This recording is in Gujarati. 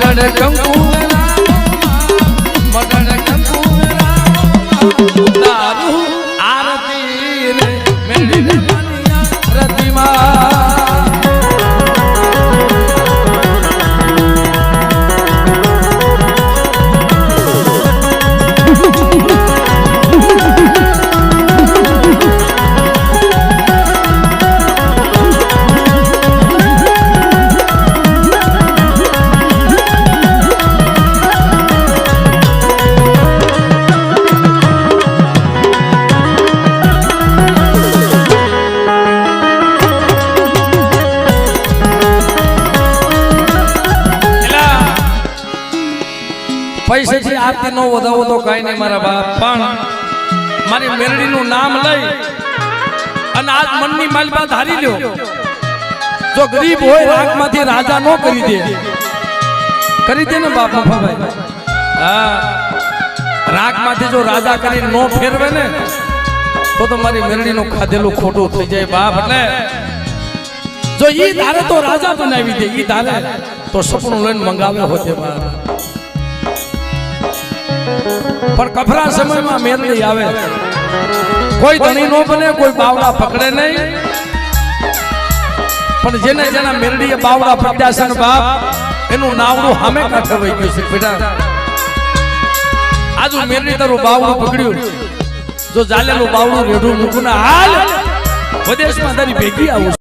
મદન પૈસેથી આરતી નો વધાવો તો કઈ નહીં મારા બાપ. પણ મારી મેરડીનું નામ લઈ અને આજ મનની માલબા ધારી લ્યો. જો ગરીબ હોય રાગમાંથી રાજા નો કરી દે. કરી દે ને બાપ મફાભાઈ હા. રાગમાંથી જો રાજા કરી નો ફેરવે ને તો તો મારી મેરડીનું ખાધેલું ખોટું થઈ જાય બાપ ને જો ઈ ધારે તો રાજા બનાવી દે ઈ ધારે. તો સપનું લઈને મંગાવ્યો હોતે બાપ. પણ કફરા સમયમાં મેરડી આવે. કોઈ ધણી નો બને, કોઈ બાવડા પકડે નહીં. પણ જેને જેના મેરડીએ બાવડા પકડ્યા છે બાપ, એનું નાવડું હામે કાંઠે વહી ગયું છે બેટા આજુ મેરડી તારું બાવડું પકડ્યું. જો જાલેલું બાવડું રેઢું મૂકું હાલ, વિદેશમાં તારી ભેગી આવું